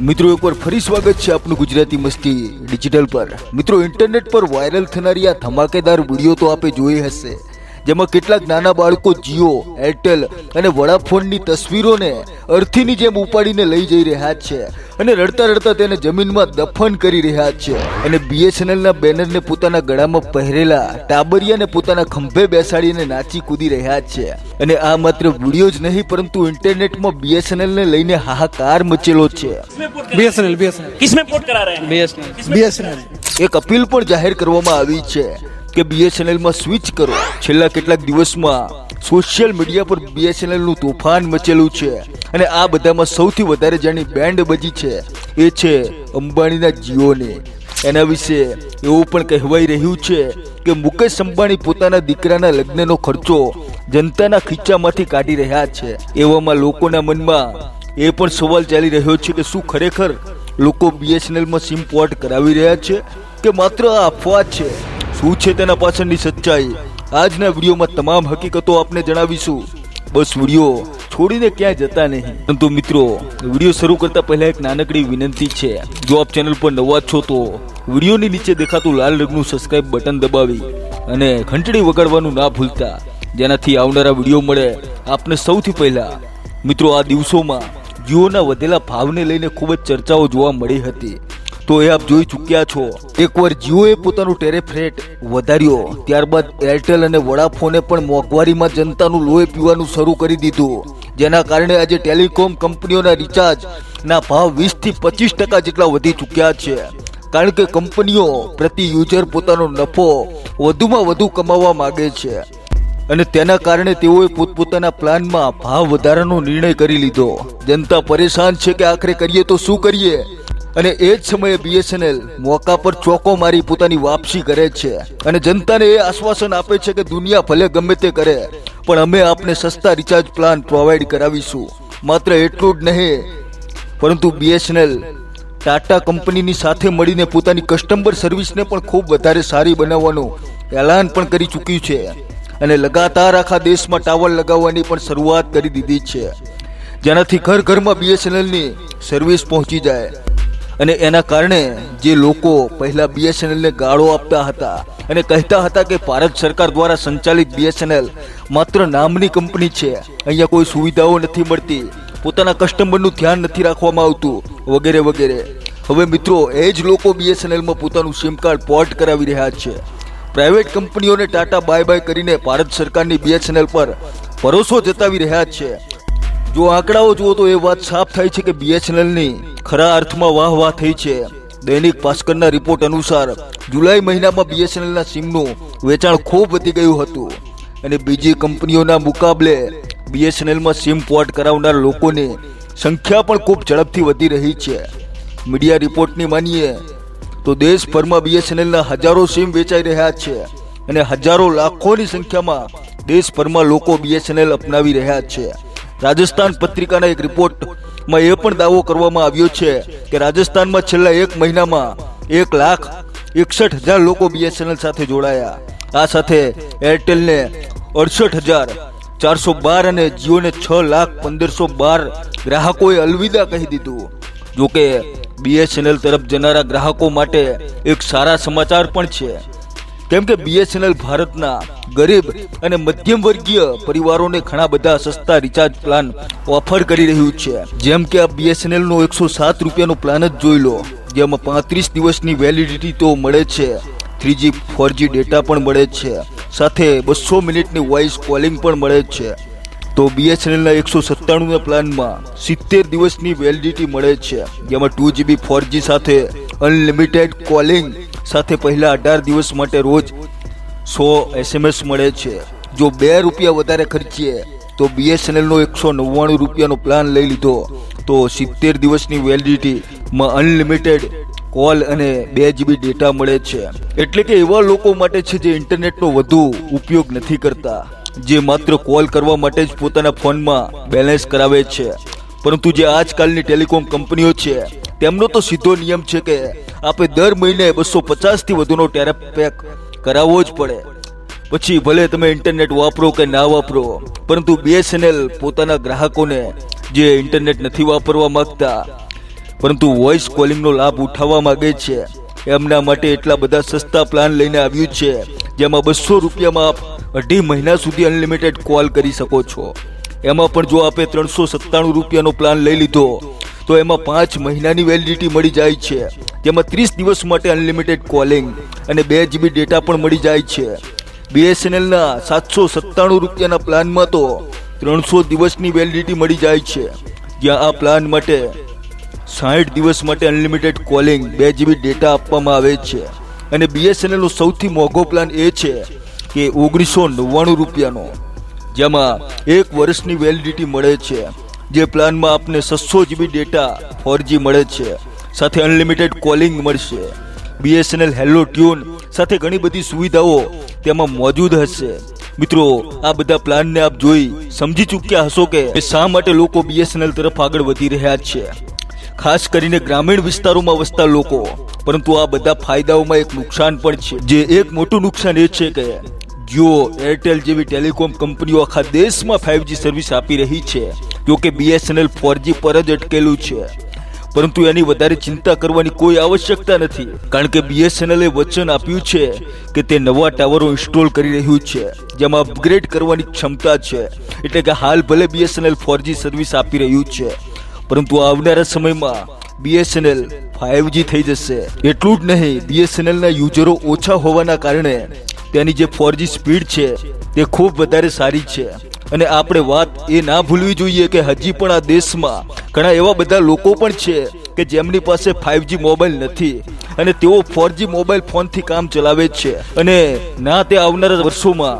મિત્રો, એકવાર ફરી સ્વાગત છે આપનું ગુજરાતી મસ્તી ડિજિટલ પર. મિત્રો, ઇન્ટરનેટ પર વાયરલ થનારી આ ધમાકેદાર વીડિયો તો આપે જોઈ હશે. જેમાં કેટલાક નાના બાળકો જીઓ એરટેલ અને વડાફોનની તસવીરોને અર્થીની જેમ ઉપાડીને લઈ જઈ રહ્યા છે અને રડતા રડતા તેને જમીનમાં દફન કરી રહ્યા છે. અને બીએસએનએલના બેનરને પોતાના ગળામાં પહેરેલા ટાબરિયાને પોતાના ખંભે બેસાડીને નાચી કૂદી રહ્યા છે. અને આ માત્ર વીડિયો જ નહીં પરંતુ ઇન્ટરનેટમાં બીએસએનએલને લઈને હાહાકાર મચેલો છે. BSNL BSNL. કિસમે પોર્ટ કરા રહે બીએસએનએલ. બીએસએનએલ એક અપીલ પણ જાહેર કરવામાં આવી છે. કે બીએસએનએલમાં સ્વિચ કરો. છેલ્લા કેટલાક દિવસમાં સોશિયલ મીડિયા પર BSNL નું તોફાન મચેલું છે. અને આ બધામાં સૌથી વધારે જેની બેન્ડ બજી છે. એ છે અંબાણીના જીઓને. એના વિશે એવું પણ કહેવાઈ રહ્યું છે કે મુકેશ અંબાણી પોતાના દીકરાના લગ્નનો ખર્ચો જનતાના ખીચામાંથી કાઢી રહ્યા છે. એવામાં લોકોના મનમાં એ પણ સવાલ ચાલી રહ્યો છે કે શું ખરેખર લોકો બીએસએનએલમાં સિમ પોર્ટ કરાવી રહ્યા છે કે માત્ર આ અફવા છે? શું છે તેના પાછળની સચ્ચાઈ? આજના વિડીયોમાં તમામ હકીકતો આપને જણાવીશું. બસ વીડિયો છોડીને ક્યાંય જતા નહીં. પરંતુ મિત્રો, વીડિયો શરૂ કરતા પહેલા એક નાનકડી વિનંતી છે. જો આપ ચેનલ પર નવા છો તો વિડીયોની નીચે દેખાતું લાલ રંગનું સબસ્ક્રાઇબ બટન દબાવી અને ઘંટડી વગાડવાનું ના ભૂલતા. જેનાથી આવનારા વીડિયો મળે આપને સૌથી પહેલા. મિત્રો, આ દિવસોમાં જીઓના વધેલા ભાવને લઈને ખૂબ જ ચર્ચાઓ જોવા મળી હતી. તો એ આપ જોઈ ચૂક્યા છો. એકવાર જીઓએ પોતાનું ટેરેફ રેટ વધાર્યો, ત્યારબાદ એરટેલ અને વોડાફોને પણ મોંઘવારીમાં જનતાનું લોહી પીવાનું શરૂ કરી દીધું. જેના કારણે આજે ટેલિકોમ કંપનીઓના રિચાર્જ ના ભાવ વીસથી પચીસ ટકા જેટલા વધી ચૂક્યા છે. કારણ કે કંપનીઓ પ્રતિ યુઝર પોતાનો નફો વધુમાં વધુ કમાવા માંગે છે. અને તેના કારણે તેઓએ પોતપોતાના પ્લાનમાં ભાવ વધારાનો નિર્ણય કરી લીધો. જનતા પરેશાન છે કે આખરે કરીએ તો શું કરીએ? અને એ જ સમયે બીએસએનએલ મોકા પર ચોકો મારી પોતાની વાપસી કરે છે. અને જનતાને એ આશ્વાસન આપે છે કે દુનિયા ભલે ગમે તે કરે, પણ અમે આપને સસ્તા રિચાર્જ પ્લાન પ્રોવાઈડ કરાવીશું. માત્ર એટલું જ નહીં, પરંતુ બીએસએનએલ ટાટા કંપનીની સાથે મળીને પોતાની કસ્ટમર સર્વિસને પણ ખૂબ વધારે સારી બનાવવાનું એલાન પણ કરી ચૂક્યું છે. અને લગાતાર આખા દેશમાં ટાવર લગાવવાની પણ શરૂઆત કરી દીધી છે. જેનાથી ઘર ઘરમાં બીએસએનએલની સર્વિસ પહોંચી જાય. અને એના કારણે જે લોકો પહેલા બીએસએનએલને ગાળો આપતા હતા અને કહેતા હતા કે ભારત સરકાર દ્વારા સંચાલિત બીએસએનએલ માત્ર નામની કંપની છે. અહીંયા કોઈ સુવિધાઓ નથી મળતી. પોતાના કસ્ટમરનું ધ્યાન નથી રાખવામાં આવતું. વગેરે વગેરે. હવે મિત્રો, એ જ લોકો બીએસએનએલમાં પોતાનું સિમ કાર્ડ પોર્ટ કરાવી રહ્યા છે. પ્રાઇવેટ કંપનીઓને ટાટા બાય બાય કરીને ભારત સરકારની બીએસએનએલ પર ભરોસો જતાવી રહ્યા છે. જો આંકડાઓ જુઓ તો એ વાત સાફ થાય છે કે બીએસએનએલની ખરા અર્થમાં વાહ વાહ થઈ છે. દૈનિક ભાસ્કરના રિપોર્ટ અનુસાર જુલાઈ મહિનામાં બીએસએનએલના સિમનું વેચાણ ખૂબ વધી ગયું હતું અને બીજી કંપનીઓના મુકાબલે બીએસએનએલમાં સિમ પોર્ટ કરાવનાર લોકોની સંખ્યા પણ ખૂબ ઝડપથી વધી રહી છે. મીડિયા રિપોર્ટની માનીએ તો દેશભરમાં બીએસએનએલના હજારો સિમ વેચાઈ રહ્યા છે અને હજારો લાખોની સંખ્યામાં દેશભરમાં લોકો બીએસએનએલ અપનાવી રહ્યા છે. રાજસ્થાન પત્રિકાના એક રિપોર્ટમાં એ પણ દાવો કરવામાં આવ્યો છે કે રાજસ્થાનમાં છેલ્લા એક મહિનામાં એક લાખ એકસઠ હજાર લોકો બીએસએનએલ સાથે જોડાયા. આ સાથે એરટેલને અડસઠ હજાર ચારસો બાર અને જીઓને છ લાખ પંદરસો બાર ગ્રાહકોએ અલવિદા કહી દીધું. જોકે બીએસએનએલ તરફ જનારા ગ્રાહકો માટે એક સારા સમાચાર પણ છે. કેમ કે બીએસએનએલ ભારતના ગરીબ અને મધ્યમ વર્ગીય પરિવારોને ઘણા બધા સસ્તા રિચાર્જ પ્લાન ઓફર કરી રહ્યું છે. જેમ કે આ બીએસએનએલ નો એકસો સાત રૂપિયાનો પ્લાન જ જોઈ લો, જેમાં પાંત્રીસ દિવસની વેલિડિટી તો મળે છે. થ્રીજી ફોરજી ડેટા પણ મળે છે. સાથે બસો મિનિટની વોઇસ કોલિંગ પણ મળે છે. તો બીએસએનએલના એકસો સત્તાણુંના પ્લાનમાં સિત્તેર દિવસની વેલિડિટી મળે છે. જેમાં ટુ જીબી ફોરજી સાથે અનલિમિટેડ કોલિંગ સાથે પહેલા અઢાર દિવસ માટે રોજ સો એસએમએસ મળે છે. જો બે રૂપિયા વધારે ખર્ચીએ, તો બીએસએનએલનો એકસો નવ્વાણું રૂપિયાનો પ્લાન લઈ લીધો. તો સિત્તેર દિવસની વેલિડિટીમાં અનલિમિટેડ કોલ અને બે જીબી ડેટા મળે છે. એટલે કે એવા લોકો માટે છે જે ઇન્ટરનેટનો વધુ ઉપયોગ નથી કરતા, જે માત્ર કોલ કરવા માટે જ પોતાના ફોનમાં બેલેન્સ કરાવે છે. પરંતુ જે આજકાલની ટેલિકોમ કંપનીઓ છે, તેમનો તો સીધો નિયમ છે કે આપણે દર મહિને બસો પચાસથી વધુનો ટેરફ પેક કરાવવો જ પડે. પછી ભલે તમે ઇન્ટરનેટ વાપરો કે ના વાપરો, પરંતુ બીએસએનએલ પોતાના ગ્રાહકોને જે ઇન્ટરનેટ નથી વાપરવા માંગતા, પરંતુ વોઇસ કોલિંગનો લાભ ઉઠાવવા માંગે છે, એમના માટે એટલા બધા સસ્તા પ્લાન લઈને આવ્યું છે, જેમાં બસો રૂપિયામાં આપ અઢી મહિના સુધી અનલિમિટેડ કોલ કરી શકો છો. એમાં પણ જો આપે ત્રણસો સત્તાણું રૂપિયાનો પ્લાન લઈ લીધો તો એમાં પાંચ મહિનાની વેલિડિટી મળી જાય છે. જેમાં ત્રીસ દિવસ માટે અનલિમિટેડ કોલિંગ અને બે જીબી ડેટા પણ મળી જાય છે. બીએસએનએલના સાતસો સત્તાણું રૂપિયાના પ્લાનમાં તો ત્રણસો દિવસની વેલિડિટી મળી જાય છે. જ્યાં આ પ્લાન માટે સાઠ દિવસ માટે અનલિમિટેડ કોલિંગ બે જીબી ડેટા આપવામાં આવે છે. અને બીએસએનએલનો સૌથી મોંઘો પ્લાન એ છે કે ઓગણીસો નવ્વાણું રૂપિયાનો, જેમાં એક વર્ષની વેલિડિટી મળે છે. જે પ્લાનમાં આપને છસો જીબી ડેટા ફોરજી મળે છે, સાથે અનલિમિટેડ કોલિંગ મળશે બીએસએનએલ હેલો ટ્યુન સાથે ઘણી બધી સુવિધાઓ તેમાં મોજૂદ હશે. મિત્રો, આ બધા પ્લાનને આપ જોઈ સમજી ચૂક્યા હશો કે શા માટે લોકો બીએસએનએલ તરફ આગળ વધી રહ્યા છે. ખાસ કરીને ગ્રામીણ વિસ્તારોમાં વસતા લોકો, પરંતુ આ બધા ફાયદાઓમાં એક નુકસાન પણ છે. જે એક મોટું નુકસાન એ છે કે જીઓ એરટેલ જેવી ટેલિકોમ કંપનીઓ આખા દેશમાં ફાઇવજી સર્વિસ આપી રહી છે. જોકે બીએસએનએલ ફોરજી પર જ અટકેલું છે. પરંતુ એની વધારે ચિંતા કરવાની કોઈ આવશ્યકતા નથી, કારણ કે બીએસએનએલે વચન આપ્યું છે કે તે નવા ટાવરો ઇન્સ્ટોલ કરી રહ્યું છે, જેમાં અપગ્રેડ કરવાની ક્ષમતા છે, એટલે કે હાલ ભલે બીએસએનએલ ફોરજી સર્વિસ આપી રહ્યું છે, પરંતુ આવનારા સમયમાં બીએસએનએલ ફાઇવજી થઈ જશે. એટલું જ નહીં બીએસએનએલના યુઝરો ઓછા હોવાના કારણે તેની જે ફોરજી સ્પીડ છે, તે ખૂબ વધારે સારી છે. અને આપણે વાત એ ના ભૂલવી જોઈએ કે હજી પણ આ દેશમાં ઘણા એવા બધા લોકો પણ છે કે જેમની પાસે ફાઇવજી મોબાઈલ નથી અને તેઓ ફોરજી મોબાઈલ ફોનથી કામ ચલાવે છે. અને ના તે આવનારા વર્ષોમાં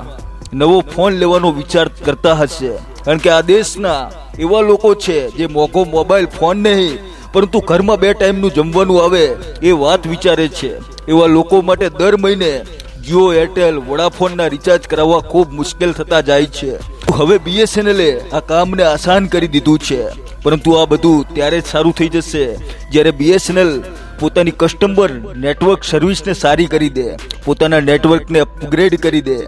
નવો ફોન લેવાનો વિચાર કરતા હશે. કારણ કે આ દેશના એવા લોકો છે જે મોઘો મોબાઈલ ફોન નહીં, પરંતુ ઘરમાં બે ટાઈમનું જમવાનું આવે એ વાત વિચારે છે. એવા લોકો માટે દર મહિને જીઓ, એરટેલ, વોડાફોનના રિચાર્જ કરાવવા ખૂબ મુશ્કેલ થતા જાય છે. હવે બીએસએનએલે આ કામને આસાન કરી દીધું છે. પરંતુ આ બધું ત્યારે જ સારું થઈ જશે જ્યારે બીએસએનએલ પોતાની કસ્ટમર નેટવર્ક સર્વિસને સારી કરી દે, પોતાના નેટવર્કને અપગ્રેડ કરી દે,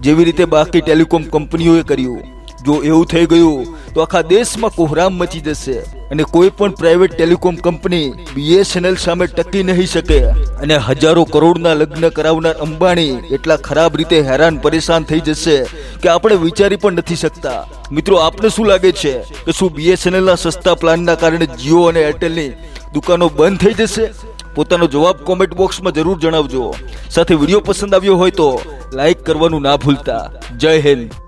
જેવી રીતે બાકી ટેલિકોમ કંપનીઓએ કર્યું. જો એવું થઈ ગયું, તો આખા દેશમાં કોહરામ મચી જશે. અને કોઈ પણ પ્રાઇવેટ ટેલિકોમ કંપની બીએસએનએલ સામે ટકી નહીં શકે. અને હજારો કરોડના લગ્ન કરાવનાર અંબાણી એટલા ખરાબ રીતે હેરાન પરેશાન થઈ જશે કે આપણે વિચારી પણ નથી શકતા. મિત્રો, આપને શું લાગે છે કે શું બીએસએનએલના સસ્તા પ્લાનના કારણે જીઓ અને એરટેલની દુકાનો બંધ થઈ જશે? પોતાનો જવાબ કોમેન્ટ બોક્સમાં જરૂર જણાવજો. સાથે વીડિયો પસંદ આવ્યો હોય તો લાઈક કરવાનું ના ભૂલતા. જય હિન્દ.